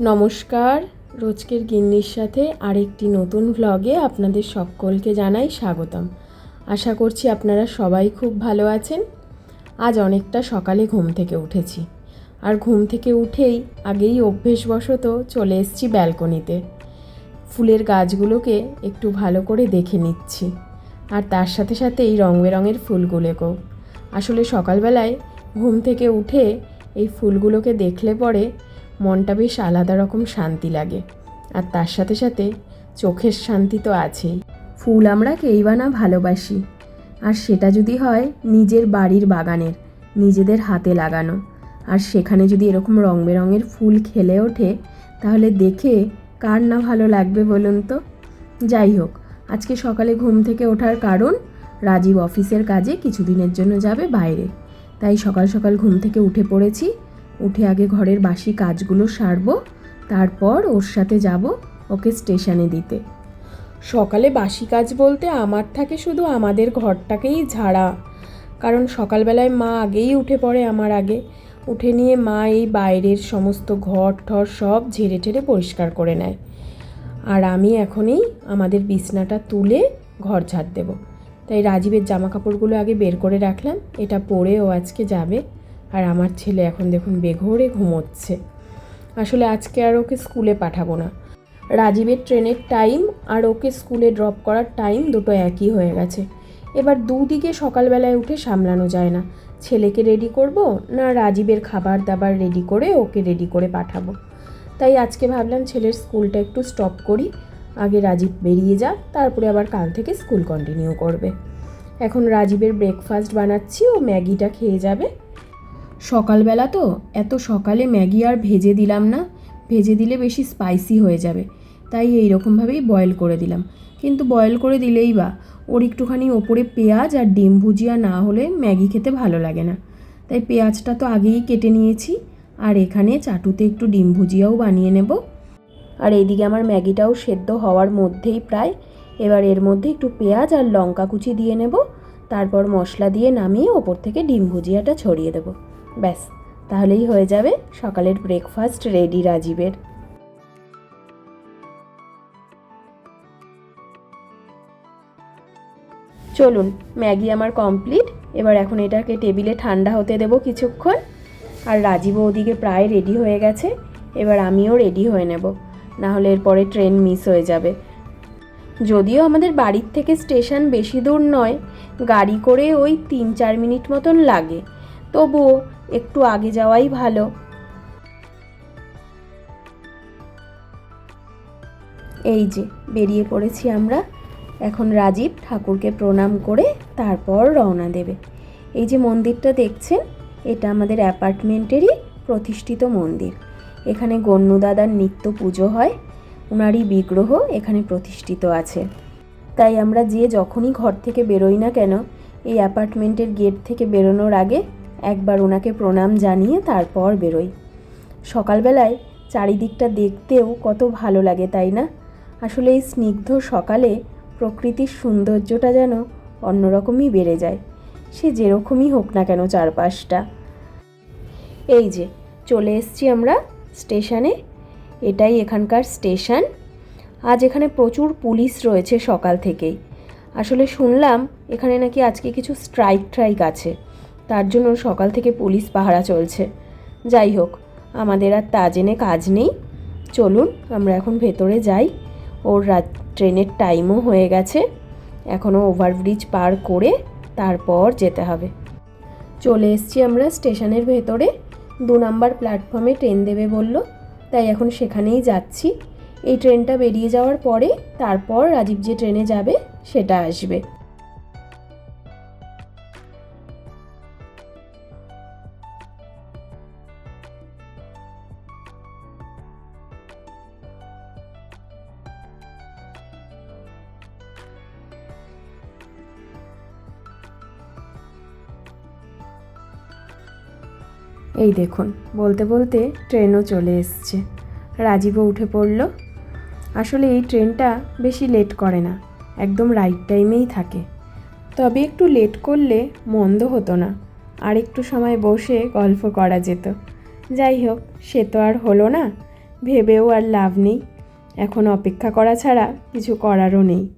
নমস্কার, রোজকের গিন্নির সাথে আরেকটি নতুন ভ্লগে আপনাদের সকলকে জানাই স্বাগতম। আশা করছি আপনারা সবাই খুব ভালো আছেন। আজ অনেকটা সকালে ঘুম থেকে উঠেছি। আর ঘুম থেকে উঠেই আগেই অভ্যেসবশত চলে এসেছি ব্যালকনিতে। ফুলের গাছগুলোকে একটু ভালো করে দেখে নিচ্ছি। আর তার সাথে সাথে এই রং বেরঙের ফুলগুলোকেও। আসলে সকালবেলায় ঘুম থেকে উঠে এই ফুলগুলোকে দেখলে পরে মনটা বেশ আলাদা রকম শান্তি লাগে। আর তার সাথে সাথে চোখের শান্তি তো আছেই। ফুল আমরা কেই বা না ভালোবাসি। আর সেটা যদি হয় নিজের বাড়ির বাগানের, নিজেদের হাতে লাগানো। আর সেখানে যদি এরকম রং বেরঙের ফুল খেলে ওঠে, তাহলে দেখে কার না ভালো লাগবে বলুন তো? যাই হোক, আজকে সকালে ঘুম থেকে ওঠার কারণ রাজীব অফিসের কাজে কিছুদিনের জন্য যাবে বাইরে। তাই সকাল সকাল ঘুম থেকে উঠে পড়েছি। উঠে আগে ঘরের বাসি কাজগুলো সারবো, তারপর ওর সাথে যাব ওকে স্টেশনে দিতে। সকালে বাসি কাজ বলতে আমার থাকে শুধু আমাদের ঘরটাকেই ঝাড়া, কারণ সকালবেলায় মা আগেই উঠে পড়ে আমার আগে। উঠে নিয়ে মা এই বাইরের সমস্ত ঘর ঠর সব ঝেড়ে ঠেড়ে পরিষ্কার করে নেয়। আর আমি এখনই আমাদের বিছনাটা তুলে ঘর ঝাড় দেবো। তাই রাজীবের জামা কাপড়গুলো আগে বের করে রাখলাম, এটা পরে ও আজকে যাবে। আর আমার ছেলে এখন দেখুন বেঘোরে ঘুমোচ্ছে। আসলে আজকে আর ওকে স্কুলে পাঠাবো না। রাজীবের ট্রেনের টাইম আর ওকে স্কুলে ড্রপ করার টাইম দুটো একই হয়ে গেছে। এবার দুদিকে সকালবেলায় উঠে সামলানো যায় না। ছেলেকে রেডি করব না রাজীবের খাবার দাবার রেডি করে ওকে রেডি করে পাঠাবো। তাই আজকে ভাবলাম ছেলের স্কুলটা একটু স্টপ করি। আগে রাজীব বেরিয়ে যাক, তারপরে আবার কাল থেকে স্কুল কন্টিনিউ করবে। এখন রাজীবের ব্রেকফাস্ট বানাচ্ছি, ও ম্যাগিটা খেয়ে যাবে। সকালবেলা তো, এত সকালে ম্যাগি আর ভেজে দিলাম না। ভেজে দিলে বেশি স্পাইসি হয়ে যাবে। তাই এই রকমভাবেই বয়েল করে দিলাম। কিন্তু বয়েল করে দিলেই বা, ওর একটুখানি ওপরে পেঁয়াজ আর ডিম ভুজিয়া না হলে ম্যাগি খেতে ভালো লাগে না। তাই পেঁয়াজটা তো আগেই কেটে নিয়েছি। আর এখানে চাটুতে একটু ডিম ভুজিয়াও বানিয়ে নেব। আর এইদিকে আমার ম্যাগিটাও সেদ্ধ হওয়ার মধ্যেই প্রায়। এবার এর মধ্যে একটু পেঁয়াজ আর লঙ্কা কুচি দিয়ে নেব। তারপর মশলা দিয়ে নামিয়ে ওপর থেকে ডিম ভুজিয়াটা ছড়িয়ে দেবো। ব্যাস, তাহলেই হয়ে যাবে সকালের ব্রেকফাস্ট রেডি রাজীবের। চলুন, ম্যাগি আমার কমপ্লিট এবার এখন এটাকে টেবিলে ঠান্ডা হতে দেব কিছুক্ষণ। আর রাজীবও ওদিকে প্রায় রেডি হয়ে গেছে, এবার আমিও রেডি হয়ে নেব না হলে এরপরে ট্রেন মিস হয়ে যাবে। যদিও আমাদের বাড়ির থেকে স্টেশন বেশি দূর নয়, গাড়ি করে ওই তিন চার মিনিট মতন লাগে। তবুও একটু আগে যাওয়াই ভালো। এই যে, বেরিয়ে পড়েছি আমরা। এখন রাজীব ঠাকুরকে প্রণাম করে তারপর রওনা দেবে। এই যে মন্দিরটা দেখছেন, এটা আমাদের অ্যাপার্টমেন্টেরই প্রতিষ্ঠিত মন্দির। এখানে গণ্যদাদার নিত্য পুজো হয় ওনারই বিগ্রহ এখানে প্রতিষ্ঠিত আছে। তাই আমরা যে যখনই ঘর থেকে বেরোই না কেন, এই অ্যাপার্টমেন্টের গেট থেকে বেরোনোর আগে একবার ওনাকে প্রণাম জানিয়ে তারপর বেরোই। সকালবেলায় চারিদিকটা দেখতেও কত ভালো লাগে, তাই না? আসলে এই স্নিগ্ধ সকালে প্রকৃতির সৌন্দর্যটা যেন অন্যরকমই বেড়ে যায়। সে যেরকমই হোক না কেন চারপাশটা। এই যে, চলে এসছি আমরা স্টেশনে। এটাই এখানকার স্টেশন। আজ এখানে প্রচুর পুলিশ রয়েছে সকাল থেকেই। আসলে শুনলাম এখানে নাকি আজকে কিছু স্ট্রাইক ট্রাইক আছে। তার জন্য সকাল থেকে পুলিশ পাহারা চলছে। যাই হোক, আমাদের আর তা জেনে কাজ নেই। চলুন, আমরা এখন ভেতরে যাই। ওর রাত ট্রেনের টাইমও হয়ে গেছে। এখনও ওভারব্রিজ পার করে তারপর যেতে হবে। চলে এসছি আমরা স্টেশনের ভেতরে। দু নম্বর প্ল্যাটফর্মে ট্রেন দেবে বলল। তাই এখন সেখানেই যাচ্ছি। এই ট্রেনটা বেরিয়ে যাওয়ার পরে, তারপর রাজীব যে ট্রেনে যাবে, সেটা আসবে। এই দেখুন, বলতে বলতে ট্রেনও চলে এসছে। রাজীবও উঠে পড়ল। আসলে এই ট্রেনটা বেশি লেট করে না, একদম রাইট টাইমেই থাকে। তবে একটু লেট করলে মন্দ হতো না, আর একটু সময় বসে গল্প করা যেত। যাই হোক, সে তো আর হলো না, ভেবেও আর লাভ নেই। এখন অপেক্ষা করা ছাড়া কিছু করারও নেই।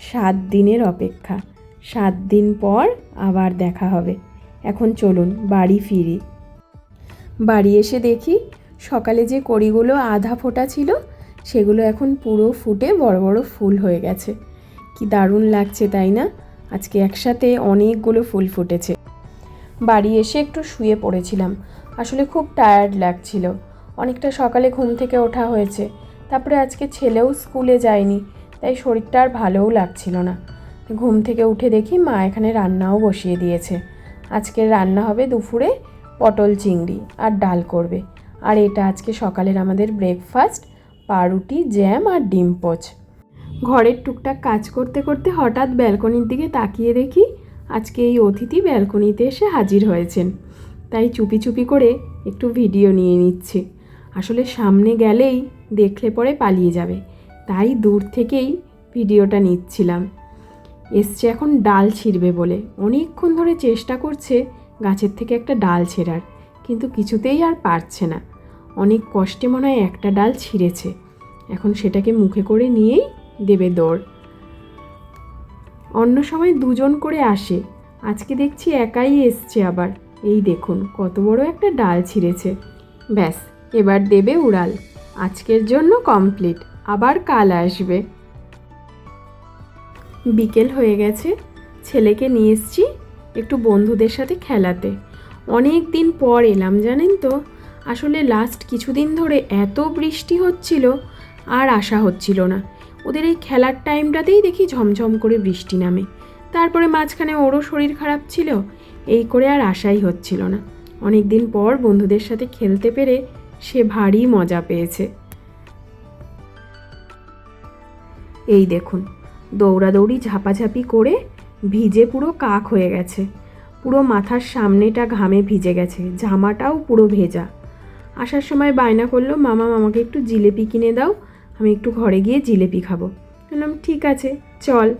সাত দিনের অপেক্ষা, সাত দিন পর আবার দেখা হবে। এখন চলুন, বাড়ি ফিরি। বাড়ি এসে দেখি সকালে যে কড়িগুলো আধা ফোটা ছিল, সেগুলো এখন পুরো ফুটে বড় বড় ফুল হয়ে গেছে। কি দারুণ লাগছে, তাই না? আজকে একসাথে অনেকগুলো ফুল ফুটেছে। বাড়ি এসে একটু শুয়ে পড়েছিলাম। আসলে খুব টায়ার্ড লাগছিল। অনেকটা সকালে ঘুম থেকে ওঠা হয়েছে। তারপরে আজকে ছেলেও স্কুলে যায়নি, তাই শরীরটা আর ভালোও লাগছিল না। ঘুম থেকে উঠে দেখি মা এখানে রান্নাও বসিয়ে দিয়েছে। আজকের রান্না হবে দুপুরে পটল চিংড়ি আর ডাল করবে। আর এটা আজকে সকালের আমাদের ব্রেকফাস্ট পাউরুটি জ্যাম আর ডিম পোচ। ঘরের টুকটাক কাজ করতে করতে হঠাৎ ব্যালকনির দিকে তাকিয়ে দেখি আজকে এই অতিথি ব্যালকনিতে এসে হাজির হয়েছেন। তাই চুপি চুপি করে একটু ভিডিও নিয়ে নিচ্ছে। আসলে সামনে গেলেই দেখলে পরে পালিয়ে যাবে। তাই দূর থেকেই ভিডিওটা নিচ্ছিলাম। এসছে এখন ডাল ছিঁড়বে বলে। অনেকক্ষণ ধরে চেষ্টা করছে গাছের থেকে একটা ডাল ছেঁড়ার, কিন্তু কিছুতেই আর পারছে না। অনেক কষ্টে মনে হয় একটা ডাল ছিঁড়েছে। এখন সেটাকে মুখে করে নিয়েই দেবে দৌড় অন্য সময় দুজন করে আসে। আজকে দেখছি একাই এসছে আবার। এই দেখুন, কত বড় একটা ডাল ছিঁড়েছে। ব্যাস, এবার দেবে উড়াল। আজকের জন্য কমপ্লিট, আবার কাল আসবে। বিকেল হয়ে গেছে, ছেলেকে নিয়ে এসছি একটু বন্ধুদের সাথে খেলাতে। অনেক দিন পর এলাম, জানেন তো? আসলে লাস্ট কিছুদিন ধরে এত বৃষ্টি হচ্ছিল আর আসা হচ্ছিল না। ওদের এই খেলার টাইমটাতেই দেখি ঝমঝম করে বৃষ্টি নামে। তারপরে মাঝখানে ওরও শরীর খারাপ ছিল, এই করে আর আশাই হচ্ছিল না। অনেক দিন পর বন্ধুদের সাথে খেলতে পেরে সে ভারী মজা পেয়েছে। এই দেখুন, দৌড়াদৌড়ি ঝাপাঝাপি করে ভিজে পুরো কাক হয়ে গেছে। পুরো মাথার সামনেটা ঘামে ভিজে গেছে জামাটাও পুরো ভেজা। আসার সময় বায়না করল, মামা মামাকে একটু জিলেপি কিনে দাও, আমি একটু ঘরে গিয়ে জিলেপি খাব। বললাম, ঠিক আছে, চল,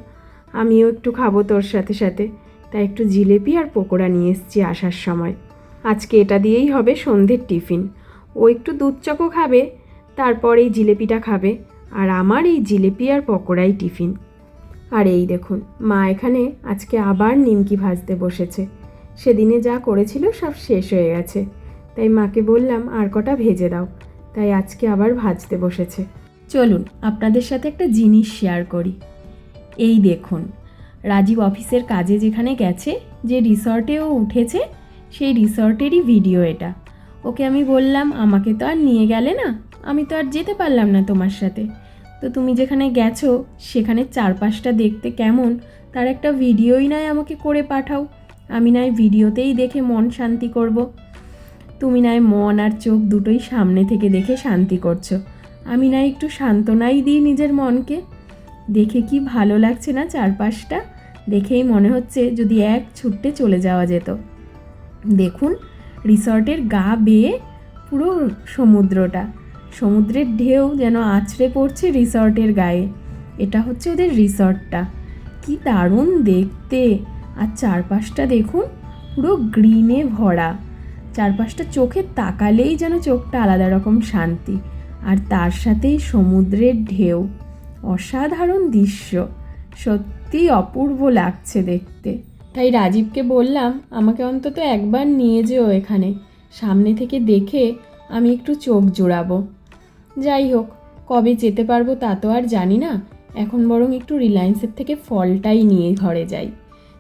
আমিও একটু খাব তোর সাথে সাথে। তাই একটু জিলেপি আর পকোড়া নিয়ে এসেছি আসার সময়। আজকে এটা দিয়েই হবে সন্ধ্যের টিফিন। ও একটু দুধ চকো খাবে, তারপর এই জিলেপিটা খাবে, আর আমার এই জিলেপি আর পকোড়াই টিফিন। আর এই দেখুন, মা এখানে আজকে আবার নিমকি ভাজতে বসেছে। সেদিনে যা করেছিল সব শেষ হয়ে গেছে। তাই মাকে বললাম, আর কটা ভেজে দাও। তাই আজকে আবার ভাজতে বসেছে। চলুন, আপনাদের সাথে একটা জিনিস শেয়ার করি। এই দেখুন, রাজীব অফিসের কাজে যেখানে গেছে, যে রিসর্টে ও উঠেছে, সেই রিসর্টেরই ভিডিও এটা। ওকে আমি বললাম, আমাকে তো আর নিয়ে গেলে না, আমি তো আর যেতে পারলাম না তোমার সাথে। তো তুমি যেখানে গেছো, সেখানে চারপাশটা দেখতে কেমন? তার একটা ভিডিওই নয় আমাকে করে পাঠাও। আমি নয় ভিডিওতেই দেখে মন শান্তি করব। তুমি নয় মন আর চোখ দুটোই সামনে থেকে দেখে শান্তি করছ। আমি নয় একটু সান্ত্বনাই দিই নিজের মনকে। দেখে কি ভালো লাগছে না চারপাশটা? দেখেই মনে হচ্ছে যদি এক ছুট্টে চলে যাওয়া যেত। দেখুন, রিসর্টের গা বেয়ে পুরো সমুদ্রটা। সমুদ্রের ঢেউ যেন আছড়ে পড়ছে রিসর্টের গায়ে। এটা হচ্ছে ওদের রিসর্টটা। কি দারুণ দেখতে। আর চারপাশটা দেখুন, পুরো গ্রিনে ভরা। চারপাশটা চোখে তাকালেই যেন চোখটা আলাদা রকম শান্তি। আর তার সাথেই সমুদ্রের ঢেউ। অসাধারণ দৃশ্য। সত্যি অপূর্ব লাগছে দেখতে। তাই রাজীবকে বললাম, আমাকে অন্তত একবার নিয়ে যেও এখানে। সামনে থেকে দেখে আমি একটু চোখ জোড়াবো। যাই হোক, কবে যেতে পারব তা তো আর জানি না। এখন বরং একটু রিলায়েন্সের থেকে ফলটাই নিয়ে ঘরে যাই।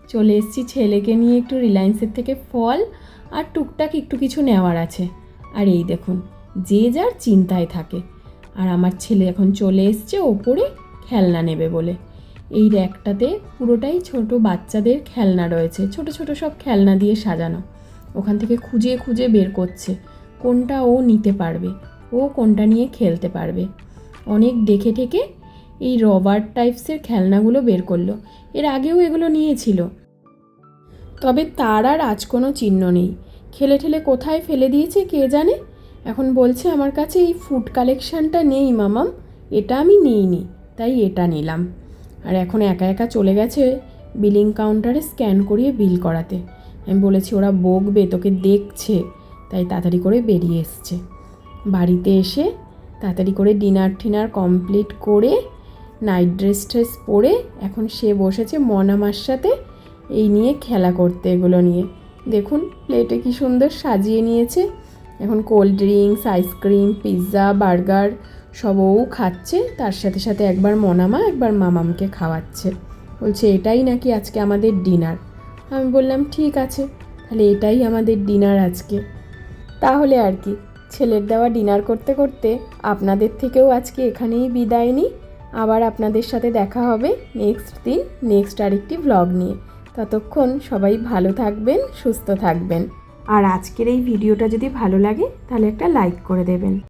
চলে এসেছি ছেলেকে নিয়ে একটু রিলায়েন্সের থেকে ফল আর টুকটাক একটু কিছু নেওয়ার আছে। আর এই দেখুন, যে যার চিন্তায় থাকে। আর আমার ছেলে এখন চলে এসছে ওপরে খেলনা নেবে বলে। এই র্যাকটাতে পুরোটাই ছোট বাচ্চাদের খেলনা রয়েছে। ছোট ছোট সব খেলনা দিয়ে সাজানো। ওখান থেকে খুঁজে খুঁজে বের করছে। কোনটা ও নিতে পারবে। ও কোনটা নিয়ে খেলতে পারবে। অনেক দেখে ঠেকে এই রবার টাইপসের খেলনাগুলো বের করল। এর আগেও এগুলো নিয়েছিল। তবে তার আর আজ কোনো চিহ্ন নেই। খেলে ঠেলে কোথায় ফেলে দিয়েছে কে জানে? এখন বলছে আমার কাছে এই ফুড কালেকশানটা নেই মামাম, এটা আমি নিইনি, তাই এটা নিলাম। আর এখন একা একা চলে গেছে বিলিং কাউন্টারে স্ক্যান করিয়ে বিল করাতে। আমি বলেছি ওরা বকবে, তোকে দেখছে, তাই তাড়াতাড়ি করে বেরিয়ে এসছে। বাড়িতে এসে তাড়াতাড়ি করে ডিনার টিনার কমপ্লিট করে নাইট ড্রেস ট্রেস পরে এখন সে বসেছে মনামার সাথে এই নিয়ে খেলা করতে এগুলো নিয়ে। দেখুন প্লেটে কি সুন্দর সাজিয়ে নিয়েছে। এখন cold drinks ice cream pizza burger সব ও খাচ্ছে। তার সাথে সাথে একবার মনামা একবার মামামকে খাওয়াচ্ছে। বলছে, এটাই নাকি আজকে আমাদের ডিনার? আমি বললাম, ঠিক আছে, তাহলে এটাই আমাদের ডিনার আজকে। তাহলে আর কি। ছেলের দেওয়া ডিনার করতে করতে আপনাদের থেকেও আজকে এখানেই বিদায় নিই। আবার আপনাদের সাথে দেখা হবে নেক্সট দিন, নেক্সট আরেকটি ভ্লগ নিয়ে। ততক্ষণ সবাই ভালো থাকবেন, সুস্থ থাকবেন। আর আজকের এই ভিডিওটা যদি ভালো লাগে, তাহলে একটা লাইক করে দেবেন।